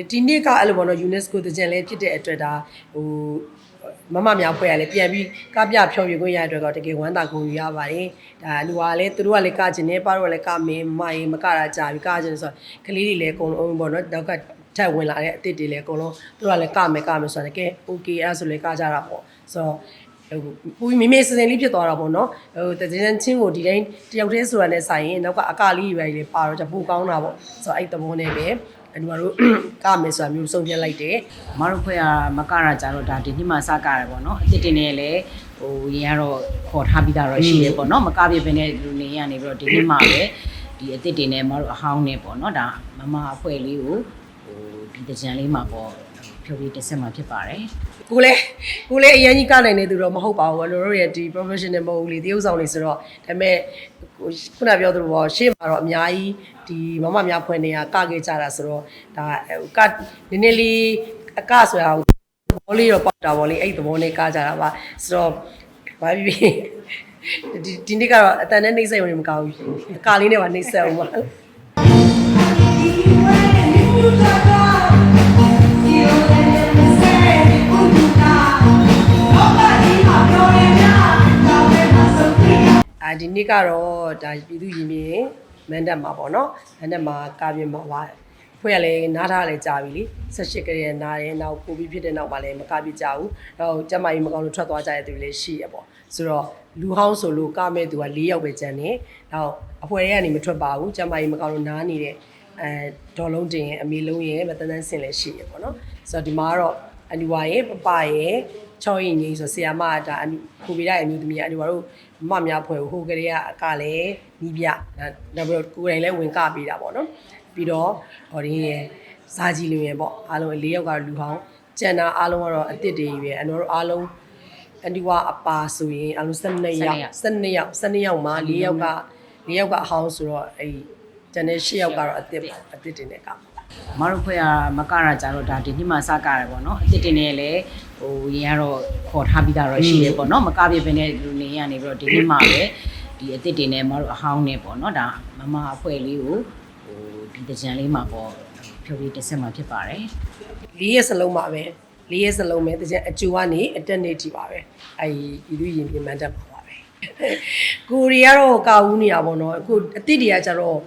အဲဒီနေ့ကအဲ့လိုပေါ့နော် UNESCO တကြံလေးဖြစ်တဲ့အတွက်ဒါဟိုမမများဖွဲ့ရလဲပြန်ပြီးကပြဖြောပြခွင့်ရတဲ့အတွက်တော့တကယ်ဝမ်းသာဂုဏ်ယူရပါတယ်ဒါလူကလည်းသူတို့ကလည်းကကျင်နေပါတော့လည်းကမင်းမရင်မကတာကြာပြီကကျင်ဆိုတော့ကလေးတွေလည်းအကုန်လုံးပေါ့နော်နောက်ကထက်ဝင်လာတဲ့အစ်စ်တွေလည်းအကုန်လုံးသူတို့ကလည်းကမယ်ကမယ်ဆိုတော့တကယ် okay အဲ့ဆိုလည်းကကြတာပေါ့ဆိုတော့ဟိုပူမိမေစစင်လေးဖြစ်သွားတာပေါ့နော်ဟိုတကြင်ချင်းကိုဒီတိုင်းတယောက်တည်းဆိုတာနဲ့ဆိုင်ရင်နောက်ကအကလေးတွေပဲလေပါတော့じゃပိုကောင်းတာပေါ့ဆိုတော့အဲ့သဘောနဲ့ပဲ အတူတို့ကမယ်ဆိုတာမျိုးစုံပြလိုက်တယ်မတို့ဖွဲ့ရမကရကြတော့ဒါဒီနှစ်မှစကားရပေါ့နော်အစ်စ်တင်နေလည်းဟိုရင်ကတော့ခေါ်ထားပြီးသားတော့ရှိတယ်ပေါ့နော်မကပြပြနဲ့လူနေရနေပြီးတော့ဒီနှစ်မှပဲဒီအစ်စ်တင်နေမတို့အဟောင်းနေပေါ့နော်ဒါမမအဖွဲလေးကိုဟိုဒီတကြံလေးမှာပေါ့ဖြုတ်ပြီးတစ်ဆက်မှာဖြစ်ပါတယ်ကိုလည်းကိုလည်းအရင်ကြီးကနိုင်နေသူတော့မဟုတ်ပါဘူးတို့ရဲ့ဒီ professional မဟုတ်ဘူးလေတရုပ်ဆောင်နေဆိုတော့ဒါပေမဲ့ ခုနပြောသလိုပေါ့ရှေ့မှာတော့အများကြီးဒီမမများဖွင့်နေတာကခဲ့ကြတာဆိုတော့ဒါကနည်းနည်းလေးအကဆိုတာဘောလေးတော့ပေါက်တာပေါ့လေအဲ့သဘောနဲ့ကကြတာပါဆိုတော့ဘာဖြစ်ဖြစ်ဒီဒီနေ့ကတော့အတန်နဲ့နှိမ့်ဆက်ရုံနဲ့မကောင်းဘူးအကာလေးနဲ့ပါနှိမ့်ဆက်အောင်ပါ ဒီနေ့ကတော့ဒါပြည်သူရင်မြင်မန်တက်မှာပေါ့နော်မန်တက်မှာကားပြင်းမှာပါဖွဲ့ရလဲနားထားလဲကြာပြီလေ18ကလေးနားတယ်နောက်ကိုပြီးဖြစ်တဲ့နောက်မှာလည်းမကားပြကြဘူးတော့ကျမကြီးမကောင်းလို့ထွက်သွားကြတဲ့သူတွေလည်းရှိရပေါ့ဆိုတော့လူဟောင်းဆိုလို့ကားမဲ့သူက၄ယောက်ပဲကျန်နေနောက်အဖွဲရဲကနေမထွက်ပါဘူးကျမကြီးမကောင်းလို့နားနေတဲ့အဲဒေါ်လုံးတင်ရဲ့အမေလုံးရဲ့မတန်းတန်းဆင်လည်းရှိရပေါ့နော်ဆိုတော့ဒီမှာကတော့အနီဝါရဲ့ပပရဲ့ ချောရင်ကြီးဆိုဆရာမကဒါအနီကိုဗီဒရဲ့အမျိုးသမီးကအနီဝါတို့မမများဖွဲ့ဟိုကလေးကအကလည်းနီးပြနောက်ပြီးတော့ကိုယ်တိုင်လည်းဝင်ကပေးတာပေါ့နော်ပြီးတော့ဟောဒီရဲ့စားကြီးလူရင်ပေါ့အားလုံး၄ယောက်ကတော့လူဟောင်းကျန်တာအားလုံးကတော့အစ်စ်တွေပဲအနော်တို့အားလုံးအန်ဒီဝါအပါဆိုရင်အားလုံး12ယောက်12ယောက်12ယောက်မှာ4ယောက်က4ယောက်ကအဟောင်းဆိုတော့အဲ့ကျန်တဲ့10ယောက်ကတော့အစ်စ်ပေါ့အစ်စ်တွေနဲ့ကပေါ့ မတို့ဖွဲ့ရမကရကြတော့ဒါဒီနှစ်မှစကားရပေါ့နော်အစ်စ်တင်နေလည်းဟိုရင်ကတော့ခေါ်ထားပြီးသားတော့ရှိတယ်ပေါ့နော်မကပြပြနဲ့လူနေရနေပြီးတော့ဒီနှစ်မှပဲဒီအစ်စ်တင်နေမတို့အဟောင်းနေပေါ့နော်ဒါမမအဖွဲလေးကိုဟိုဒီတကြံလေးမှာပေါ့ဖြုတ်ပြီးတစ်ဆက်မှာဖြစ်ပါတယ်လေးရက်စလုံးပါပဲလေးရက်စလုံးပဲတကယ်အကျိုးကနေအတက်နေကြည့်ပါပဲအဲဒီလူရင်ပြင်မှန်တတ်ပါပါပဲကိုရီကတော့ကာဝူးနေတာပေါ့နော်အခုအတိတွေကကြတော့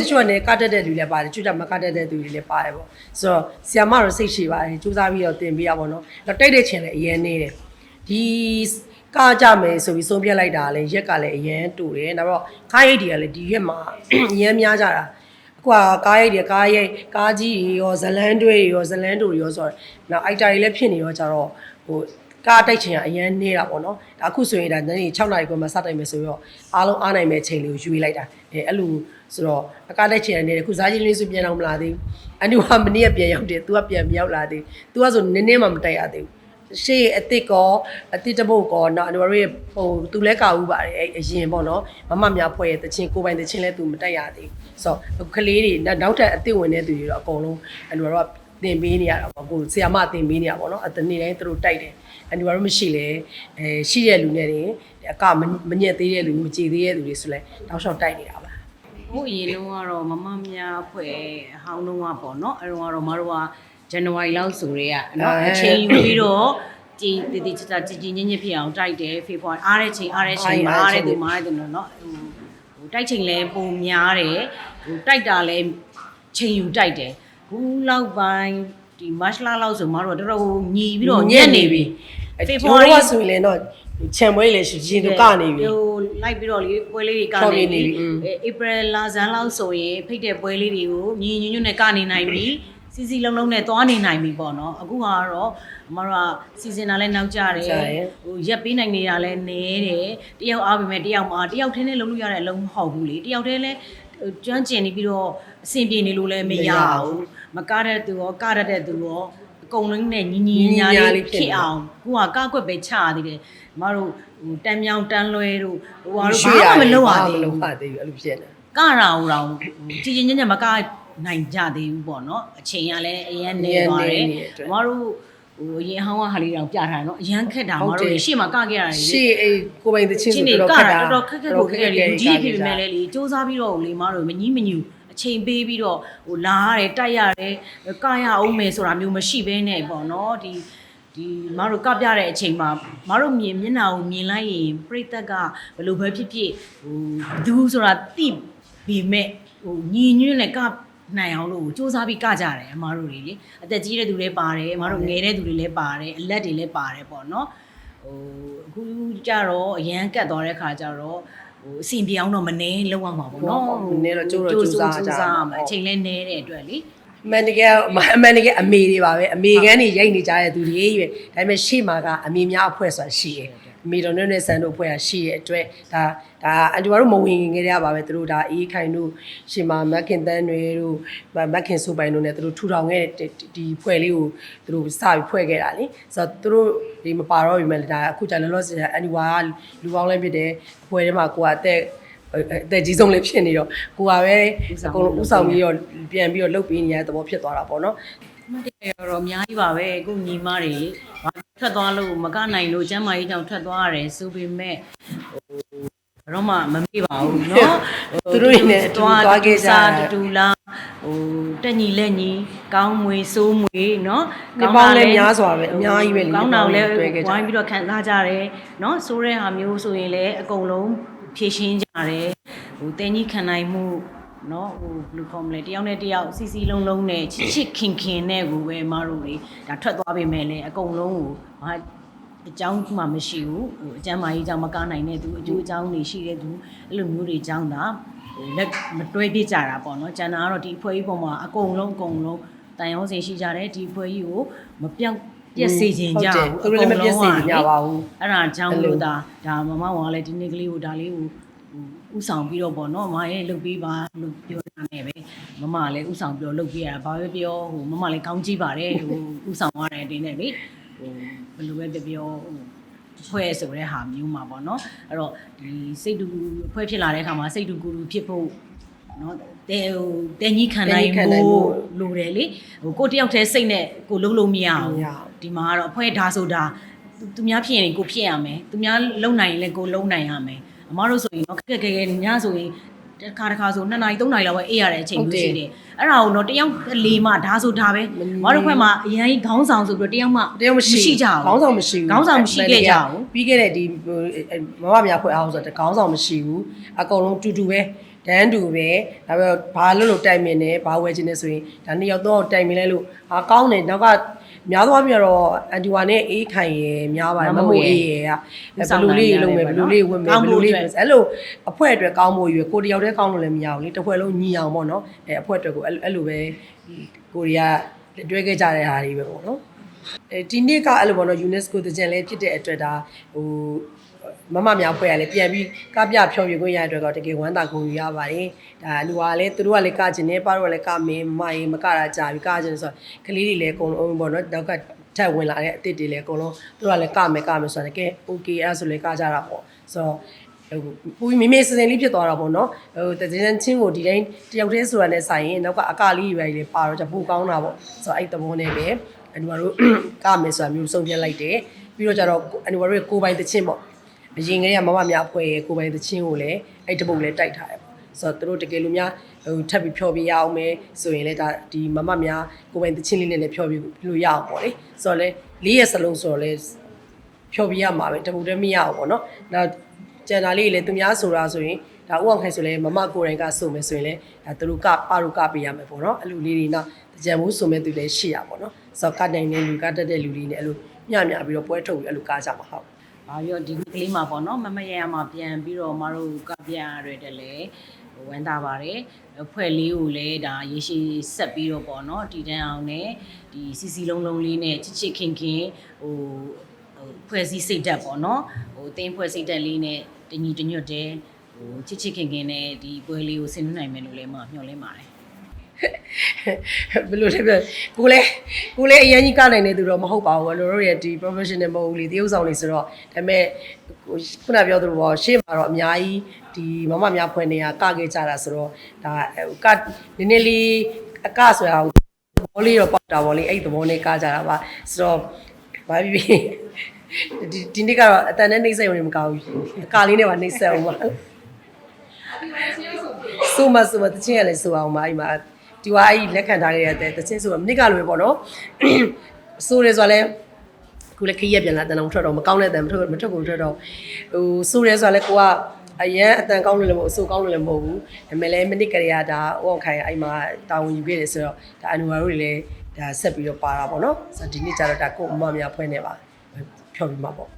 တချို့ကနေကတ်တက်တဲ့လူလည်းပါတယ်တချို့ကမကတ်တက်တဲ့သူတွေလည်းပါတယ်ပေါ့ဆိုတော့ဆီယမတော့စိတ်ရှိပါတယ်စူးစမ်းပြီးတော့တင်ပေးရပါတော့တော့တိတ်တဲ့ချင်လည်းအရင်နေတယ်ဒီကကြမယ်ဆိုပြီးဆုံးဖြတ်လိုက်တာလည်းရက်ကလည်းအရင်တူတယ်နောက်တော့ခါးရိတ်တွေကလည်းဒီရက်မှာအရင်များကြတာအခုကကားရိုက်တယ်ကားရိုက်ကားကြီးတွေရောဇလန်းတွေရောဇလန်းတူတွေရောဆိုတော့နောက်အိုက်တာတွေလည်းဖြစ်နေရောကြတော့ဟို ကားတိုက်ချင်ကအရန်နေတာပေါ့နော်ဒါအခုဆိုရင်ဒါညနေ6နာရီခွဲမှာစတိုက်မယ်ဆိုတော့အားလုံးအားနိုင်မဲ့ချိန်လေးကိုယူလိုက်တာအဲအဲ့လိုဆိုတော့အကားတိုက်ချင်နေတယ်အခုဇာကြီးလေးဆိုပြန်တော့မလာသေးဘူးအန်ဒီကမနေ့ကပြန်ရောက်တယ် तू ကပြန်မရောက်လာသေးဘူး तू ကဆိုနည်းနည်းမှမတိုက်ရသေးဘူးရှေ့အစ်စ်ကောအစ်စ်တပုတ်ကောနော်အန်ဒီတို့ရဲ့ဟိုသူလဲကာဦးပါတယ်အဲ့အရင်ပေါ့နော်မမများဖွဲ့ရဲ့တချင်းကိုပိုင်တချင်းလဲသူမတိုက်ရသေးဘူးဆိုတော့ကလေးတွေနောက်ထပ်အစ်စ်ဝင်တဲ့သူတွေတော့အကုန်လုံးအန်ဒီတို့က တင်ပေးနေရတာပေါ့ကိုဆီယာမတင်ပေးနေရပါတော့အတနေ့တိုင်းသူတို့တိုက်တယ်အန်ဒီတို့မရှိလေအဲရှိတဲ့လူနဲ့တွေအကမညက်သေးတဲ့လူမကြည်သေးတဲ့လူတွေဆိုလဲတောက်လျှောက်တိုက်နေတာပါဟိုအရင်လုံးကတော့မမများဖွဲ့ဟောင်းလုံးကပေါ့နော်အဲတော့ကတော့မတို့ကဇန်နဝါရီလောက်ဆိုရဲကနော်အချိန်ယူပြီးတော့ကြည်တည်တည်ချာချာကြည်ကြည်ညင်ညင်ဖြစ်အောင်တိုက်တယ်ဖေဖော်အားတဲ့ချိန်အားတဲ့ချိန်မှာအားတဲ့သူမှာအားတဲ့သူနော်ဟိုဟိုတိုက်ချိန်လဲပုံများတယ်ဟိုတိုက်တာလဲချိန်ယူတိုက်တယ် ခုလောက်ပိုင်းဒီမတ်လလောက်ဆိုမတို့တော်တော်ညီပြီးတော့ညက်နေပြီဖေဖော်ဝါရီဆိုရင်လည်းတော့ခြံပွဲလေးရှိရင်တို့ကနေပြီဟိုလိုက်ပြီးတော့လေပွဲလေးတွေကဆော်နေနေပြီပြီอืมဧပြီလဇန်လောက်ဆိုရင်ဖိတ်တဲ့ပွဲလေးတွေကိုညီညွတ်ညွတ်နဲ့ကနေနိုင်ပြီစီစီလုံးလုံးနဲ့သွားနေနိုင်ပြီပေါ့နော်အခုကတော့အမတို့ကစီစဉ်တာလည်းနောက်ကြတယ်ကြားတယ်ဟိုရက်ပေးနိုင်နေတာလည်းနည်းတယ်တယောက်အားပေမဲ့တယောက်မှာတယောက်တည်းနဲ့လုံးလို့ရတဲ့အလုံးမဟုတ်ဘူးလေတယောက်တည်းလည်းဟိုကျွမ်းကျင်နေပြီးတော့အဆင်ပြေနေလို့လည်းမရဘူး မကားတဲ့သူရောကားရတဲ့သူရောအကုန်လုံးနဲ့ညီညီညာညာလေးဖြစ်အောင်ကိုကကားကွက်ပဲချရသေးတယ်အမတို့ဟိုတမ်းမြောင်တန်းလွဲတို့ဟိုဟာတို့ဘာမှမလုပ်ရသေးမဘူးလုပ်ရသေးဘူးအဲ့လိုဖြစ်နေကရာဟိုတောင်ကြည်ကြည်ညံ့ညံ့မကနိုင်ကြသေးဘူးပေါ့နော်အချိန်ကလည်းအရင်နေသွားတယ်အမတို့ဟိုအရင်ဟောင်းကဟာလေးတောင်ပြထားတယ်နော်အရန်ခက်တာမတို့ရှေ့မှာကခဲ့ရတယ်လေရှေ့အေးကိုပိုင်တချင်းချင်းဆိုနေတော့ကခက်တာတာတော်တော်ခက်ခက်ကိုခက်ရတယ်လူကြီးဖြစ်ပေမဲ့လည်းလေစူးစမ်းပြီးတော့လေမတို့မကြီးမညူ အချိန်ပေးပြီးတော့ဟိုလာရတယ်တိုက်ရတယ်ကရအောင်မယ်ဆိုတာမျိုးမရှိဘဲနဲ့ပေါ့နော်ဒီဒီမတို့ကပြတဲ့အချိန်မှာမတို့မြင်မျက်နှာကိုမြင်လိုက်ရင်ပြိသက်ကဘယ်လိုပဲဖြစ်ဖြစ်ဟိုဘသူဆိုတာတိပေမဲ့ဟိုညီညွတ်နဲ့ကနိုင်အောင်လို့စူးစမ်းပြီးကကြတယ်အမတို့တွေလေအသက်ကြီးတဲ့သူတွေပါတယ်အမတို့ငယ်တဲ့သူတွေလည်းပါတယ်အလက်တွေလည်းပါတယ်ပေါ့နော်ဟိုအခုကြတော့အရန်ကတ်သွားတဲ့ခါကျတော့ ဟိုအစီအပြေအောင်တော့မနေလောက်အောင်ပါပေါ့နော်မနေတော့ကြိုးတော့ကြိုးစားကြရမှာအချိန်လည်းနည်းတဲ့အတွက်လေအမှန်တကယ်အမှန်တကယ်အမေတွေပါပဲအမေကန်းနေရိုက်နေကြတဲ့သူတွေရွယ်ဒါပေမဲ့ရှေ့မှာကအမေများအဖွဲ့ဆိုတာရှိတယ်အ မေတော်နဲ့နဲ့ဆန်တို့အဖွဲ့ကရှိရဲ့အတွက်ဒါဒါအတူတို့မဝင်ငယ်ကြပါပဲသူတို့ဒါအေးခိုင်တို့ရှေ့မှာမက်ခင်တန်းတွေတို့မက်ခင်စုပိုင်တို့နဲ့သူတို့ထူထောင်ခဲ့တဲ့ဒီဖွဲ့လေးကိုသူတို့စပြီးဖွဲ့ခဲ့တာလေဆိုတော့သူတို့ဒီမပါတော့ပြီမဲ့ဒါအခုကျလောလောဆယ်အန်ဒီဝါကလူပေါင်းလည်းဖြစ်တယ်အဖွဲ့ထဲမှာကိုကအသက်အသက်ကြီးဆုံးလည်းဖြစ်နေတော့ကိုကပဲအကုန်လုံးဥဆောင်ပြီးတော့ပြန်ပြီးတော့လှုပ်ပေးနေရတဲ့သဘောဖြစ်သွားတာပေါ့နော်မတရတော့အများကြီးပါပဲအခုညီမတွေဘာ ထွက်သွားလို့မကနိုင်လို့ကျမ်းမာရေးကြောင့်ထွက်သွားရတယ်ဆိုပေမဲ့ဟိုတော့မှမမေ့ပါဘူးเนาะ သူတို့တွေနဲ့အတူသွားခဲ့ကြတာ တူတူလားဟိုတက်ညီလက်ညီကောင်းမွေစိုးမွေเนาะ နှစ်ပေါင်းလည်းများစွာပဲအများကြီးပဲလေ ကောင်းတာကိုလည်း တွေ့ခဲ့ကြ ဝိုင်းပြီးတော့ခံစားကြတယ်เนาะဆိုတဲ့ဟာမျိုးဆိုရင်လည်းအကုန်လုံးဖြည့်ရှင်းကြတယ်ဟိုတင်းကြီးခံနိုင်မှု နော်ဟိုဘလူးကော်မလဲတယောက်နဲ့တယောက်စီစီလုံးလုံးနဲ့ချစ်ချစ်ခင်ခင်နဲ့ကိုပဲမတို့လေဒါထွက်သွားပြီမဲ့လေအကုန်လုံးကိုမအကြောင်းမှမရှိဘူးဟိုအကျမ်းမာရေးကြောင့်မကားနိုင်တဲ့သူအကျိုးအကြောင်းတွေရှိတဲ့သူအဲ့လိုမျိုးတွေကြောင်းတာဟိုလက်မတွဲပြကြတာပေါ့နော်ကျန်တာကတော့ဒီအဖွဲ့ကြီးပေါ်မှာအကုန်လုံးအကုန်လုံးတန်ရုံးစင်ရှိကြတယ်ဒီအဖွဲ့ကြီးကိုမပြောင်းပြက်စီခြင်းကြောင့်သူလည်းမပြက်စီကြပါဘူးအဲ့ဒါကြောင့်လို့ဒါဒါမမဝါလည်းဒီနေ့ကလေးကိုဒါလေးကို ဥဆောင်ပြီးတော့ပေါ့နော်မရဲ့လုတ်ပြီးပါလို့ပြောတာနဲ့ပဲမမလည်းဥဆောင်ပြီးတော့လုတ်ပြီးရတာဘာပဲပြောဟိုမမလည်းကောင်းကြည့်ပါတယ်ဟိုဥဆောင်ရတဲ့အတင်းနဲ့လေဟိုဘယ်လိုပဲပြောပြောဟိုဖွဲ့ဆိုတဲ့ဟာမျိုးမှာပေါ့နော်အဲ့တော့ဒီစိတ်တူဖွဲ့ဖြစ်လာတဲ့အခါမှာစိတ်တူကူတူဖြစ်ဖို့နော်တဲဟိုတဲကြီးခံနိုင်ဖို့လိုတယ်လေဟိုကိုတယောက်တည်းစိတ်နဲ့ကိုလုံးလုံးမရအောင်မရအောင်ဒီမှာကတော့အဖွဲ့ဒါဆိုတာသူသူများဖြစ်ရင်ကိုဖြစ်ရမယ်သူများလုံနိုင်ရင်လည်းကိုလုံနိုင်ရမယ် အမတို့ဆိုရင်တော့ခက်ခက်ခဲခဲညဆိုရင်တစ်ခါတစ်ခါဆို2နာရီ3နာရီလောက်ပဲအေးရတဲ့အချိန်မျိုးရှိတယ်အဲ့ဒါကိုတော့တယောက်လေးမှဒါဆိုဒါပဲမတို့ခွဲမှာအရင်ကြီးခေါင်းဆောင်ဆိုပြီးတော့တယောက်မှတယောက်မရှိကြဘူးခေါင်းဆောင်မရှိဘူးခေါင်းဆောင်မရှိခဲ့ကြဘူးပြီးခဲ့တဲ့ဒီဟိုမမများဖွဲ့အောင်ဆိုတော့ခေါင်းဆောင်မရှိဘူးအကုန်လုံးတူတူပဲတန်းတူပဲဒါပေမဲ့ဘာလို့လို့တိုင်မြင်နေဘာဝယ်ခြင်းနေဆိုရင်ဒါနှစ်ယောက်တော့တိုင်မြင်လဲလို့ဟာကောင်းတယ်နောက်က များသွားပြီးတော့အန်တီဝါနဲ့အေးခိုင်ရယ်များပါတယ်မမိုးအေးရယ်ကဘယ်လိုလေးလုံးမယ်ဘယ်လိုလေးဝင်မယ်ဘယ်လိုလေးအဲ့လိုအဖွဲ့အတွက်ကောင်းဖို့ရွယ်ကိုတယောက်တည်းကောင်းလို့လည်းမရဘူးလေတစ်ဖွဲ့လုံးညီအောင်ပေါ့နော်အဲအဖွဲ့အတွက်ကိုအဲ့လိုပဲကိုရီးယားတွဲခဲ့ကြတဲ့ဟာတွေပဲပေါ့နော်အဲဒီနေ့ကအဲ့လိုပေါ့နော် UNESCO တကြံလေးဖြစ်တဲ့အတွက်ဒါဟို မမများဖွဲ့ရလဲပြန်ပြီးကပြဖြောပြခွင့်ရတဲ့အတွက်တော့တကယ်ဝမ်းသာဂုဏ်ယူရပါတယ်ဒါလူကလည်းသူတို့ကလည်းကကျင်နေပါတော့လည်းကမင်းမရင်မကတာကြာပြီကကျင်ဆိုတော့ကလေးတွေလည်းအကုန်လုံးပေါ့နော်နောက်ကထက်ဝင်လာတဲ့အစ်စ်တွေလည်းအကုန်လုံးသူတို့ကလည်းကမယ်ကမယ်ဆိုတော့တကယ် okay အဲ့ဆိုလည်းကကြတာပေါ့ဆိုတော့ဟိုပူမိမိစစင်လေးဖြစ်သွားတာပေါ့နော်ဟိုတကြင်ချင်းကိုဒီတိုင်းတယောက်တည်းဆိုတာနဲ့ဆိုင်ရင်နောက်ကအကလေးတွေပဲလေပါတော့จะပူကောင်းတာပေါ့ဆိုတော့အဲ့သဘောနဲ့ပဲအန်ဝါတို့ကမယ်ဆိုတာမျိုးဆုံးဖြတ်လိုက်တယ်ပြီးတော့ကြတော့အန်ဝါတို့ရဲ့ကိုယ်ပိုင်တချင်းပေါ့ အရင်ကလေးကမမများအဖွဲ့ရဲ့ကိုယ်ပိုင်တချင်းကိုလည်းအဲ့တပုတ်လည်းတိုက်ထားတယ်ပေါ့ဆိုတော့တို့တကယ်လို့များဟိုထပ်ပြီးဖြောပြရအောင်မယ်ဆိုရင်လည်းဒါဒီမမများကိုယ်ပိုင်တချင်းလေးနဲ့လည်းဖြောပြလို့ရအောင်ပေါ့လေဆိုတော့လေလေးရဲ့စလုံးဆိုတော့လေဖြော်ပြရမှာပဲတပူတည်းမရအောင်ပေါ့နော်။နောက်ကျန်တာလေးလည်းသူများဆိုတာဆိုရင်ဒါဥအောင်ခိုင်ဆိုလည်းမမကိုယ်တိုင်ကစုံမယ်ဆိုရင်လည်းဒါသူတို့ကပါရုကပေးရမယ်ပေါ့နော်။အဲ့လိုလေးတွေနောက်ကြံမိုးစုံမဲ့သူလည်းရှိရပါပေါ့နော်။ဆိုတော့ကနိုင်တဲ့လူကတက်တဲ့လူတွေနဲ့အဲ့လိုမျှမျှပြီးတော့ပွဲထုတ်ပြီးအဲ့လိုကားကြမှာဟုတ်။ ဘာပြောဒီကလေးမှာပေါ့နော်မမရရမှာပြန်ပြီးတော့မတို့ကပြရရတဲ့လေဝမ်းသာပါတယ်။ဖွဲ့လေးကိုလည်းဒါရေရှည်ဆက်ပြီးတော့ပေါ့နော်တည်တန်းအောင်နဲ့ဒီစီစီလုံးလုံးလေးနဲ့ချစ်ချစ်ခင်ခင်ဟိုဟိုဖွဲ့စည်းစိတ်ဓာတ်ပေါ့နော်။ဟိုတင်းဖွဲ့စိတ်ဓာတ်လေးနဲ့တညီတညွတ်တဲ့ဟိုချစ်ချစ်ခင်ခင်နဲ့ဒီပွဲလေးကိုဆင်နွှဲနိုင်မယ်လို့လည်းမမျှော်လင့်ပါတယ် ဘယ်လိုလဲပြောကိုလည်းကိုလည်းအရင်ကြီးကနိုင်နေသူတော့မဟုတ်ပါဘူး။တို့တို့ရဲ့ဒီ professional မဟုတ်ဘူးလေတရုပ်ဆောင်နေဆိုတော့ဒါပေမဲ့ကိုခုနပြောသလိုပေါ့ရှေ့မှာတော့အများကြီးဒီမမများဖွဲ့နေတာကခဲ့ကြတာဆိုတော့ဒါကနည်းနည်းလေးအကဆိုရအောင်ဘောလေးတော့ပေါက်တာပေါ့လေအဲ့ဒီသဘောနဲ့ကကြတာပါဆိုတော့ဘာဖြစ်ဖြစ်ဒီဒီနေ့ကတော့အတန်နဲ့နှိမ့်ဆက်ရုံနဲ့မကောင်းဘူးအကလေးနဲ့ပါနှိမ့်ဆက်အောင်ပါဆဆိုမဆိုမတချင်းရလဲဆိုအောင်ပါအိမ်မှာ ဒီဝါအဲ့လက်ခံထားခဲ့ရတဲ့တချင်းဆိုတော့မိကလိုပဲပေါ့နော်ဆိုရဲဆိုတော့လဲခုလည်းခရက်ပြန်လာတန်အောင်ထွက်တော့မကောင်းတဲ့အတန်မထွက်မထွက်ကုန်ထွက်တော့ဟိုဆိုရဲဆိုတော့လဲကိုကအရန်အတန်ကောင်းလို့လည်းမဟုတ်အဆိုကောင်းလို့လည်းမဟုတ်ဘူးဒါပေမဲ့လည်းမိနစ်ကလေးကဒါဥအောင်ခိုင်အိမ်မှာတာဝန်ယူခဲ့တယ်ဆိုတော့ဒါအနူဝါတို့တွေလည်းဒါဆက်ပြီးတော့ပါတာပေါ့နော်ဆိုတော့ဒီနေ့ကျတော့ဒါကိုအမများဖွဲနေပါဖြော်ပြီးမှာပေါ့